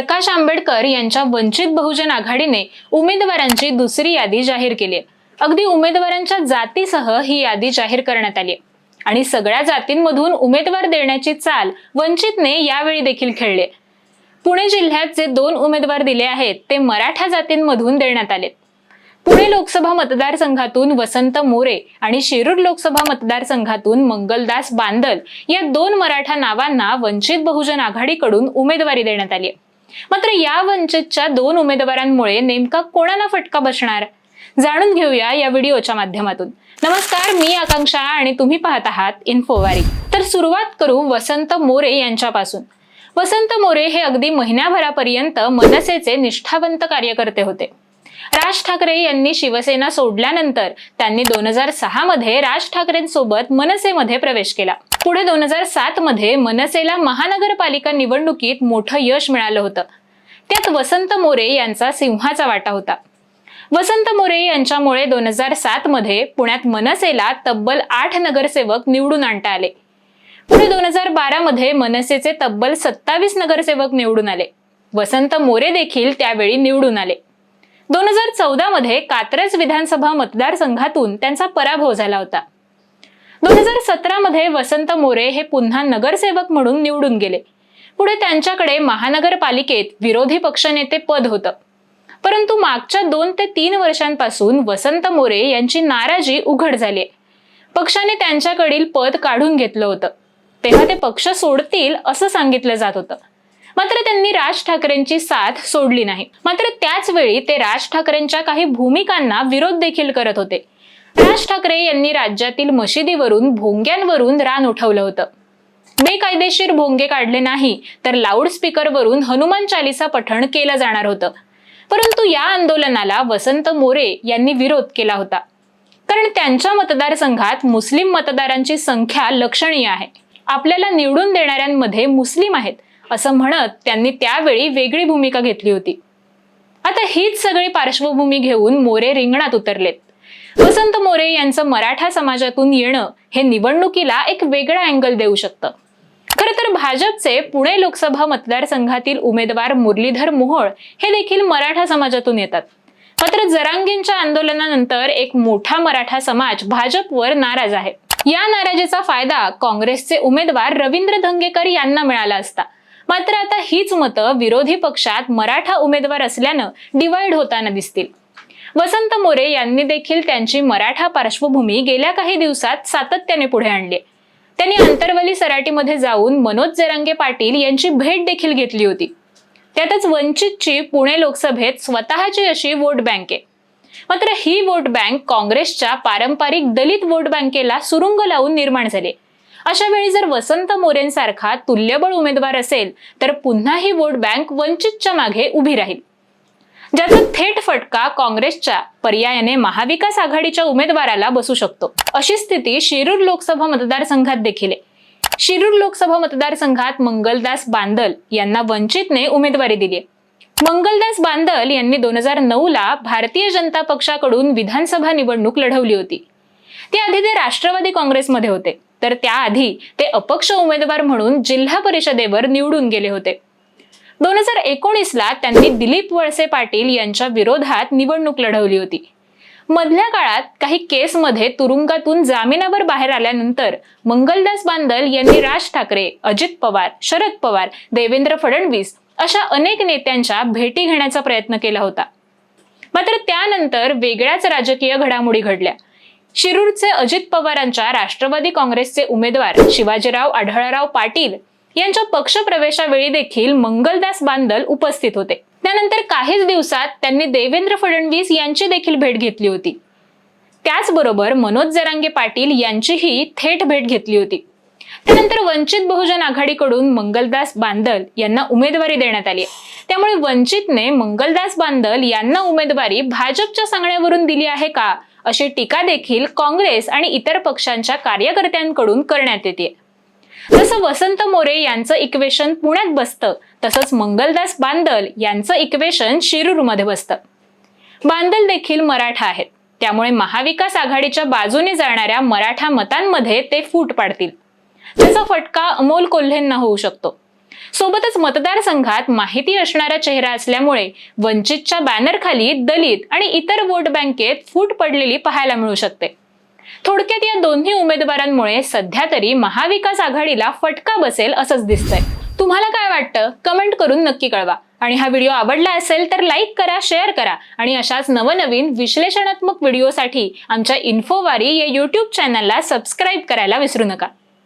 प्रकाश आंबेडकर यांच्या वंचित बहुजन आघाडीने उमेदवारांची दुसरी यादी जाहीर केली आहे. अगदी उमेदवारांच्या जातीसह ही यादी जाहीर करण्यात आली आहे. आणि सगळ्या जातींमधून उमेदवार देण्याची चाल वंचितने यावेळी देखील खेळले पुणे जिल्ह्यात जे दोन उमेदवार दिले आहेत ते मराठा जातींमधून देण्यात आले पुणे लोकसभा मतदारसंघातून वसंत मोरे आणि शिरूर लोकसभा मतदारसंघातून मंगलदास बांदल या दोन मराठा नावांना वंचित बहुजन आघाडीकडून उमेदवारी देण्यात आली आहे. मात्र या वंचितच्या दोन उमेदवारांमुळे नेमका कोणाला फटका बसणार? जाणून घेऊया या व्हिडिओच्या माध्यमातून. नमस्कार मी आकांक्षा आणि तुम्ही पाहत आहात इन्फोवारी. तर सुरुवात करू वसंत मोरे यांच्यापासून. वसंत मोरे हे अगदी महिन्याभरापर्यंत मनसेचे निष्ठावंत कार्यकर्ते होते. राज ठाकरे यांनी शिवसेना सोडल्यानंतर त्यांनी दोन हजार सहा मध्ये राज ठाकरेंसोबत मनसेमध्ये प्रवेश केला. पुढे दोन हजार सात मध्ये मनसेला महानगरपालिका निवडणुकीत मोठं यश मिळालं होतं. त्यात वसंत मोरे यांचा सिंहाचा वाटा होता. वसंत मोरे यांच्यामुळे दोन हजार सात मध्ये पुण्यात मनसेला तब्बल आठ नगरसेवक निवडून आणता आले. पुढे दोन हजार बारा मध्ये मनसेचे तब्बल सत्तावीस नगरसेवक निवडून आले. वसंत मोरे देखील त्यावेळी निवडून आले. दोन हजार चौदा मध्ये कात्रज विधानसभा मतदारसंघातून त्यांचा पराभव झाला होता. दोन हजार सतरा मध्ये वसंत मोरे हे पुन्हा नगरसेवक म्हणून निवडून गेले. पुढे त्यांच्याकडे महानगरपालिकेत विरोधी पक्षनेते पद होतं. परंतु मागच्या दोन ते तीन वर्षांपासून वसंत मोरे यांची नाराजी उघड झाली पक्षाने त्यांच्याकडील पद काढून घेतलं होतं. तेव्हा ते पक्ष सोडतील असं सांगितलं जात होतं. मात्र त्यांनी राज ठाकरेंची साथ सोडली नाही. मात्र त्याच वेळी ते राज ठाकरेंच्या काही भूमिकांना विरोध देखील करत होते. राज ठाकरे यांनी राज्यातील मशिदीवरून भोंग्यांवरून रान उठवलं होतं. बेकायदेशीर भोंगे काढले नाही तर लाऊडस्पीकरवरून हनुमान चालिसा पठण केलं जाणार होतं. परंतु या आंदोलनाला वसंत मोरे यांनी विरोध केला होता. कारण त्यांच्या मतदारसंघात मुस्लिम मतदारांची संख्या लक्षणीय आहे. आपल्याला निवडून देणाऱ्यांमध्ये मुस्लिम आहेत. असं म्हणत त्यांनी त्यावेळी वेगळी भूमिका घेतली होती. आता हीच सगळी पार्श्वभूमी घेऊन मोरे रिंगणात उतरलेत. वसंत मोरे यांचं मराठा समाजातून येणं हे निवडणुकीला एक वेगळा अँगल देऊ शकतं. खरं तर भाजपचे पुणे लोकसभा मतदारसंघातील उमेदवार मुरलीधर मोहोळ हे देखील मराठा समाजातून येतात. मात्र जरांगींच्या आंदोलनानंतर एक मोठा मराठा समाज भाजपवर नाराज आहे. या नाराजीचा फायदा काँग्रेसचे उमेदवार रवींद्र धंगेकर यांना मिळाला असता. मात्र आता हीच मतं विरोधी पक्षात मराठा उमेदवार असल्यानं डिवाइड होताना दिसतील. वसंत मोरे यांनी देखील त्यांची मराठा पार्श्वभूमी गेल्या काही दिवसात सातत्याने पुढे आणली. त्यांनी आंतरवली सराटीमध्ये जाऊन मनोज जरांगे पाटील यांची भेट देखील घेतली होती. त्यातच वंचितची पुणे लोकसभेत स्वतःची अशी वोट बँक आहे. मात्र ही वोट बँक काँग्रेसच्या पारंपरिक दलित वोट बँकेला सुरुंग लावून निर्माण झाली. अशा वेळी जर वसंत मोरेंसारखा तुल्यबळ उमेदवार असेल तर पुन्हा ही वोट बँक वंचितच्या मागे उभी राहील. ज्याचा थेट फटका काँग्रेसच्या पर्यायाने महाविकास आघाडीच्या उमेदवाराला बसू शकतो. अशी स्थिती शिरूर लोकसभा मतदारसंघात देखील आहे. शिरूर लोकसभा मतदारसंघात मंगलदास बांदल यांना वंचितने उमेदवारी दिली आहे. मंगलदास बांदल यांनी दोन हजार नऊ ला भारतीय जनता पक्षाकडून विधानसभा निवडणूक लढवली होती. त्याआधी ते राष्ट्रवादी काँग्रेसमध्ये होते. तर त्याआधी ते अपक्ष उमेदवार म्हणून जिल्हा परिषदेवर निवडून गेले होते. दोन हजार एकोणीसला त्यांनी दिलीप वळसे पाटील यांच्या विरोधात निवडणूक लढवली होती. मधल्या काळात काही केसमध्ये तुरुंगातून जामिनावर बाहेर आल्यानंतर मंगलदास बांदल यांनी राज ठाकरे अजित पवार शरद पवार देवेंद्र फडणवीस अशा अनेक नेत्यांच्या भेटी घेण्याचा प्रयत्न केला होता. मात्र त्यानंतर वेगळ्याच राजकीय घडामोडी घडल्या. शिरूरचे अजित पवारांच्या राष्ट्रवादी काँग्रेसचे उमेदवार शिवाजीराव आढळराव पाटील यांच्या पक्षप्रवेशावेळी देखील मंगलदास बांदल उपस्थित होते. त्यानंतर काहीच दिवसात त्यांनी देवेंद्र फडणवीस यांची देखील भेट घेतली होती. त्याचबरोबर मनोज जरांगे पाटील यांचीही थेट भेट घेतली होती. त्यानंतर वंचित बहुजन आघाडीकडून मंगलदास बांदल यांना उमेदवारी देण्यात आली त्यामुळे वंचितने मंगलदास बांदल यांना उमेदवारी भाजपच्या सांगण्यावरून दिली आहे का? अशी टीका देखील काँग्रेस आणि इतर पक्षांच्या कार्यकर्त्यांकडून करण्यात येते. जसं वसंत मोरे यांचं इक्वेशन पुण्यात बसतं तसंच मंगलदास बांदल यांचं इक्वेशन शिरूरमध्ये बसतं. बांदल देखील मराठा आहेत त्यामुळे महाविकास आघाडीच्या बाजूने जाणाऱ्या मराठा मतांमध्ये ते फूट पाडतील. त्याचा फटका अमोल कोल्हेंना होऊ शकतो. सोबतच मतदारसंघात माहिती असणारा चेहरा असल्यामुळे वंचितच्या बॅनरखाली दलित आणि इतर वोट बँकेत फूट पडलेली पाहायला मिळू शकते. थोडक्यात या दोन्ही उमेदवारांमुळे सध्या तरी महाविकास आघाडीला फटका बसेल असंच दिसतंय. तुम्हाला काय वाटतं? कमेंट करून नक्की कळवा. आणि हा व्हिडिओ आवडला असेल तर लाईक करा शेअर करा आणि अशाच नवनवीन विश्लेषणात्मक व्हिडिओसाठी आमच्या इन्फोवारी या यूट्यूब चॅनलला सबस्क्राईब करायला विसरू नका.